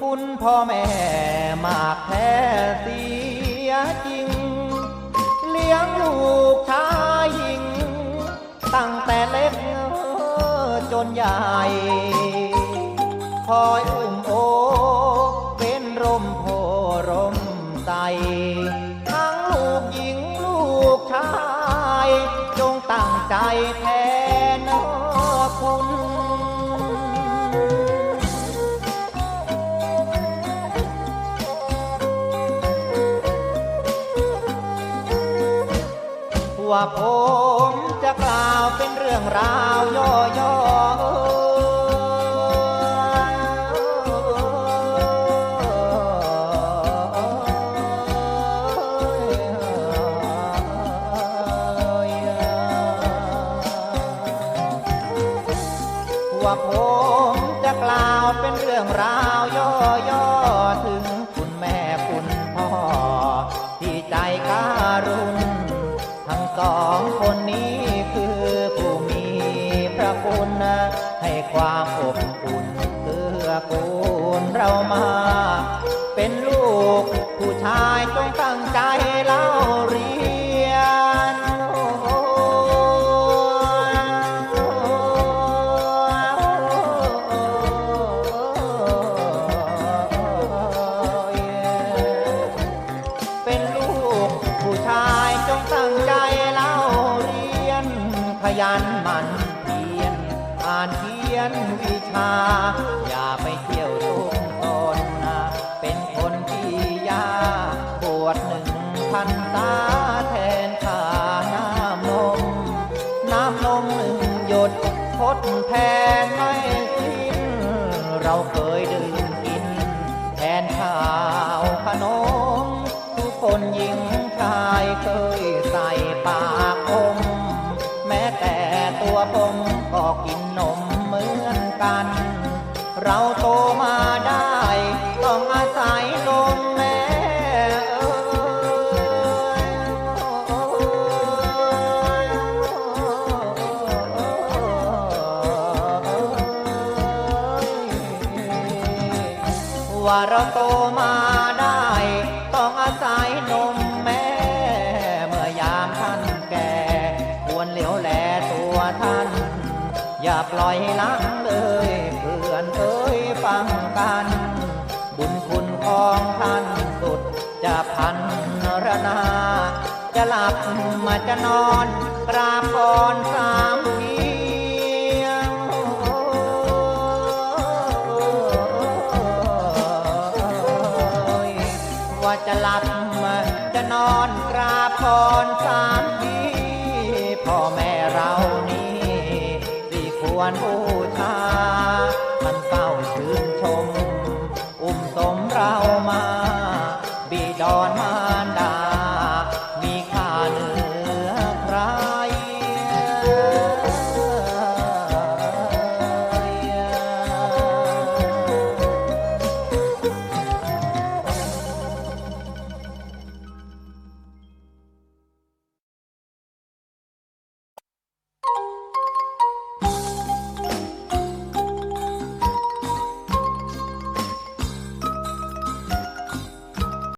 ปุนพ่อแม่มากแท้เสียจริง เลี้ยงลูกชายหญิง ตั้งแต่เล็กจนใหญ่ คอยอุ้มโอ เป็นร่มโพร่มใสทั้งลูกหญิงลูกชาย จงตั้งใจแท ว่าผมจะกล่าวเป็นเรื่องราวย่อๆว่าผมจะกล่าวเป็นเรื่องราวย่อๆ ความอบอุ่นเกื้อกูลเรามา เป็นลูกผู้ชายจงตั้งใจเล่าเรียนเป็นลูกผู้ชายจงตั้งใจเล่าเรียนขยันหมั่นเพียร อ่านเขียนวิชา อย่าไปเที่ยวทุกตนนะเป็นคนที่ยาบวชหนึ่งพันตาแทนค่าน้ำนม น้ำนมหนึ่งหยดทดแทนไม่สิ้น เราเคยดื่มกินแทนขา ตัวผมก็กินนมเหมือนกัน เราโตมาได้ ต้องอาศัยนมแม่ว่าเราโตมา อย่าปล่อยลังเลยเพื่อนเอ้ยฟังกัน บุญคุณของท่านสุดจะพันรนา จะหลับมาจะนอนกราบก่อนสามเพีว่าจะหลับจะนอนกราบก่อนสามทีพ่อแม่เรา วนโอชา มันเศร้าซึ้ง